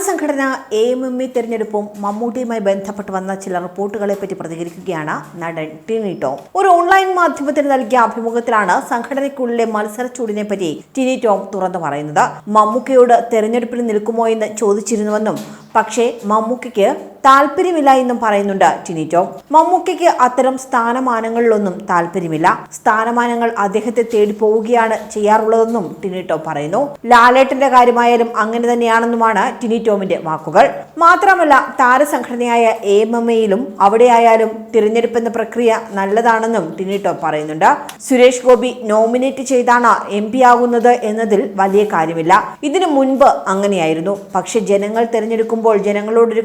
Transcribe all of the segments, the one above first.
താരസംഘടന A M M E തെരഞ്ഞെടുപ്പും മമ്മൂട്ടിയുമായി ബന്ധപ്പെട്ട് വന്ന ചില റിപ്പോർട്ടുകളെ പറ്റി പ്രതികരിക്കുകയാണ് നടൻ ടിനി ടോം. ഒരു ഓൺലൈൻ മാധ്യമത്തിന് നൽകിയ അഭിമുഖത്തിലാണ് സംഘടനയ്ക്കുള്ളിലെ മത്സരച്ചൂടിനെ പറ്റി ടിനി ടോം തുറന്നു പറയുന്നത്. മമ്മൂക്കയോട് തെരഞ്ഞെടുപ്പിൽ നിൽക്കുമോ എന്ന് ചോദിച്ചിരുന്നുവെന്നും പക്ഷേ മമ്മൂക്കയ്ക്ക് താല്പര്യമില്ല എന്നും പറയുന്നുണ്ട് ടിനിറ്റോ മമ്മൂക്കയ്ക്ക് അത്തരം സ്ഥാനമാനങ്ങളിലൊന്നും താല്പര്യമില്ല. സ്ഥാനമാനങ്ങൾ അദ്ദേഹത്തെ തേടി പോവുകയാണ് ചെയ്യാറുള്ളതെന്നും ടിനിറ്റോ പറയുന്നു. ലാലേട്ടന്റെ കാര്യമായാലും അങ്ങനെ തന്നെയാണെന്നുമാണ് ടിനി ടോമിന്റെ വാക്കുകൾ. മാത്രമല്ല താരസംഘടനയായ എ എം എയിലും അവിടെയായാലും തിരഞ്ഞെടുപ്പെന്ന പ്രക്രിയ നല്ലതാണെന്നും ടിനിറ്റോ പറയുന്നുണ്ട്. സുരേഷ് ഗോപി നോമിനേറ്റ് ചെയ്താണ് എം പി ആകുന്നത് എന്നതിൽ വലിയ കാര്യമില്ല. ഇതിനു മുൻപ് അങ്ങനെയായിരുന്നു. പക്ഷെ ജനങ്ങൾ തിരഞ്ഞെടുക്കുമ്പോൾ ജനങ്ങളോടൊരു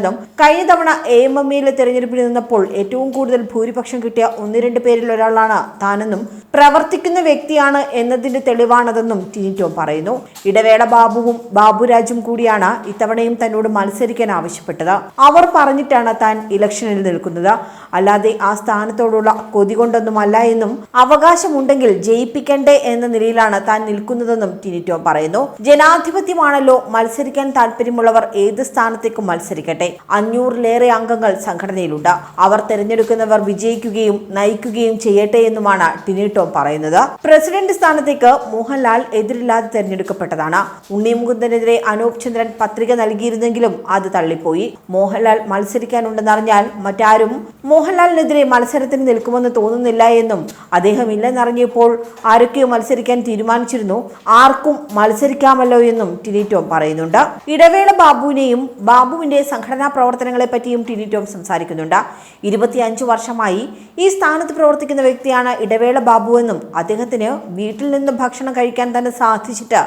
കടപ്പാടുണ്ടെന്നും കഴിഞ്ഞ തവണ എ എം എം എയിലെ തെരഞ്ഞെടുപ്പിൽ നിന്നപ്പോൾ ഏറ്റവും കൂടുതൽ ഭൂരിപക്ഷം കിട്ടിയ ഒന്ന് രണ്ട് പേരിൽ ഒരാളാണ്. താനെന്നും പ്രവർത്തിക്കുന്ന വ്യക്തിയാണ് എന്നതിന്റെ തെളിവാണതെന്നും ടിനി പറയുന്നു. ഇടവേള ബാബുവും ബാബുരാജും കൂടിയാണ് ഇത്തവണയും തന്നോട് മത്സരിക്കാൻ ആവശ്യപ്പെട്ടത്. അവർ പറഞ്ഞിട്ടാണ് താൻ ഇലക്ഷനിൽ നിൽക്കുന്നത്. അല്ലാതെ ആ സ്ഥാനത്തോടുള്ള കൊതി കൊണ്ടൊന്നുമല്ല എന്നും അവകാശമുണ്ടെങ്കിൽ ജയിപ്പിക്കണ്ടേ എന്ന നിലയിലാണ് താൻ നിൽക്കുന്നതെന്നും ടിനിറ്റോ പറയുന്നു. ജനാധിപത്യമാണല്ലോ മത്സരിക്കാൻ താല്പര്യമുള്ളവർ ഏത് സ്ഥാനത്തേക്കും മത്സരിക്കട്ടെ. അഞ്ഞൂറിലേറെ അംഗങ്ങൾ സംഘടനയിലുണ്ട്. അവർ തെരഞ്ഞെടുക്കുന്നവർ വിജയിക്കുകയും നയിക്കുകയും ചെയ്യട്ടെ എന്നുമാണ് ടിനി ടോം പറയുന്നത്. പ്രസിഡന്റ് സ്ഥാനത്തേക്ക് മോഹൻലാൽ എതിരില്ലാതെ തെരഞ്ഞെടുക്കപ്പെട്ടതാണ്. ഉണ്ണി മുകുന്ദനെതിരെ അനൂപ് ചന്ദ്രൻ പത്രിക നൽകിയിരുന്നെങ്കിലും അത് തള്ളിപ്പോയി. മോഹൻലാൽ മത്സരിക്കാനുണ്ടെന്നറിഞ്ഞാൽ മറ്റാരും മോഹൻലാലിനെതിരെ മത്സരത്തിന് നിൽക്കുമെന്ന് തോന്നുന്നില്ല എന്നും അദ്ദേഹം ഇല്ലെന്നറിഞ്ഞപ്പോൾ ആരൊക്കെയോ മത്സരിക്കാൻ തീരുമാനിച്ചിരുന്നു. ആർക്കും മത്സരിക്കാമല്ലോ എന്നും ടിനി ടോം പറയുന്നുണ്ട്. ഇടവേള ബാബുവിനെയും ബാബുവിന്റെ സംഘടനാ പ്രവർത്തനങ്ങളെ പറ്റിയും ടിനി ടോം സംസാരിക്കുന്നുണ്ട്. ഇരുപത്തിയഞ്ചു വർഷമായി ഈ സ്ഥാനത്ത് പ്രവർത്തിക്കുന്ന വ്യക്തിയാണ് ഇടവേള ബാബു എന്നും അദ്ദേഹത്തിന് വീട്ടിൽ നിന്ന് ഭക്ഷണം കഴിക്കാൻ തന്നെ സാധിച്ചിട്ട്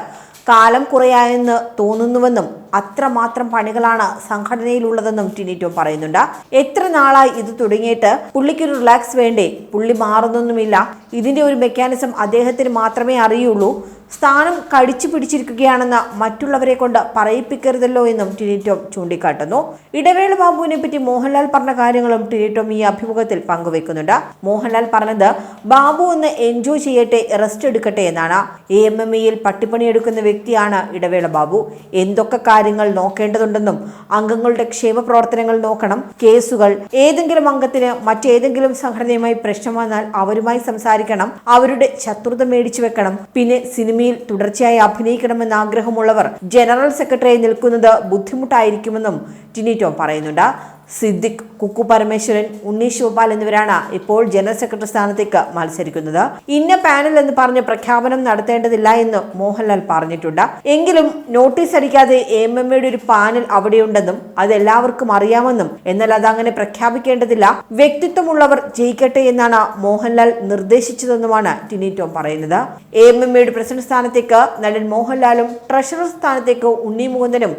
കാലം കുറയായെന്ന് തോന്നുന്നുവെന്നും അത്രമാത്രം പണികളാണ് സംഘടനയിലുള്ളതെന്നും ടിനിറ്റോ പറയുന്നുണ്ട്. എത്ര നാളായി ഇത് തുടങ്ങിയിട്ട് പുള്ളിക്കൊരു റിലാക്സ് വേണ്ടേ? പുള്ളി മാറുന്നൊന്നുമില്ല. ഇതിന്റെ ഒരു മെക്കാനിസം അദ്ദേഹത്തിന് മാത്രമേ അറിയുള്ളൂ. സ്ഥാനം കടിച്ചു പിടിച്ചിരിക്കുകയാണെന്ന് മറ്റുള്ളവരെ കൊണ്ട് പറയിപ്പിക്കരുതല്ലോ എന്നും ടിനിറ്റോം ചൂണ്ടിക്കാട്ടുന്നു. ഇടവേള ബാബുവിനെ പറ്റി മോഹൻലാൽ പറഞ്ഞ കാര്യങ്ങളും ടിനിറ്റോം ഈ അഭിമുഖത്തിൽ പങ്കുവെക്കുന്നുണ്ട്. മോഹൻലാൽ പറഞ്ഞത് ബാബു ഒന്ന് എൻജോയ് ചെയ്യട്ടെ റെസ്റ്റ് എടുക്കട്ടെ എന്നാണ്. എ എം എം ഇയിൽ പട്ടിപ്പണിയെടുക്കുന്ന വ്യക്തിയാണ് ഇടവേള ബാബു. എന്തൊക്കെ കാര്യങ്ങൾ നോക്കേണ്ടതുണ്ടെന്നും അംഗങ്ങളുടെ ക്ഷേമ പ്രവർത്തനങ്ങൾ നോക്കണം കേസുകൾ ഏതെങ്കിലും അംഗത്തിന് മറ്റേതെങ്കിലും സംഘടനയുമായി പ്രശ്നം വന്നാൽ അവരുമായി സംസാരിക്കണം അവരുടെ ശത്രുത മേടിച്ചു വെക്കണം പിന്നെ സിനിമയിൽ തുടർച്ചയായി അഭിനയിക്കണമെന്ന് ആഗ്രഹമുള്ളവർ ജനറൽ സെക്രട്ടറിയായി നിൽക്കുന്നത് ബുദ്ധിമുട്ടായിരിക്കുമെന്നും ടിനി ടോം പറയുന്നുണ്ട്. സിദ്ദിഖ് കുക്കു പരമേശ്വരൻ ഉണ്ണി ശിവപാൽ എന്നിവരാണ് ഇപ്പോൾ ജനറൽ സെക്രട്ടറി സ്ഥാനത്തേക്ക് മത്സരിക്കുന്നത്. ഇന്ന പാനൽ എന്ന് പറഞ്ഞ് പ്രഖ്യാപനം നടത്തേണ്ടതില്ല എന്ന് മോഹൻലാൽ പറഞ്ഞിട്ടുണ്ട്. എങ്കിലും നോട്ടീസ് അടിക്കാതെ എം എം എയുടെ ഒരു പാനൽ അവിടെയുണ്ടെന്നും അത് എല്ലാവർക്കും അറിയാമെന്നും എന്നാൽ അതങ്ങനെ പ്രഖ്യാപിക്കേണ്ടതില്ല. വ്യക്തിത്വമുള്ളവർ ജയിക്കട്ടെ എന്നാണ് മോഹൻലാൽ നിർദ്ദേശിച്ചതെന്നുമാണ് ടിനി ടോം പറയുന്നത്. എം എം എയുടെ പ്രസിഡന്റ് സ്ഥാനത്തേക്ക് നടൻ മോഹൻലാലും ട്രഷറർ സ്ഥാനത്തേക്ക് ഉണ്ണി മുകുന്ദനും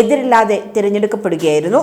എതിരില്ലാതെ തിരഞ്ഞെടുക്കപ്പെടുകയായിരുന്നു.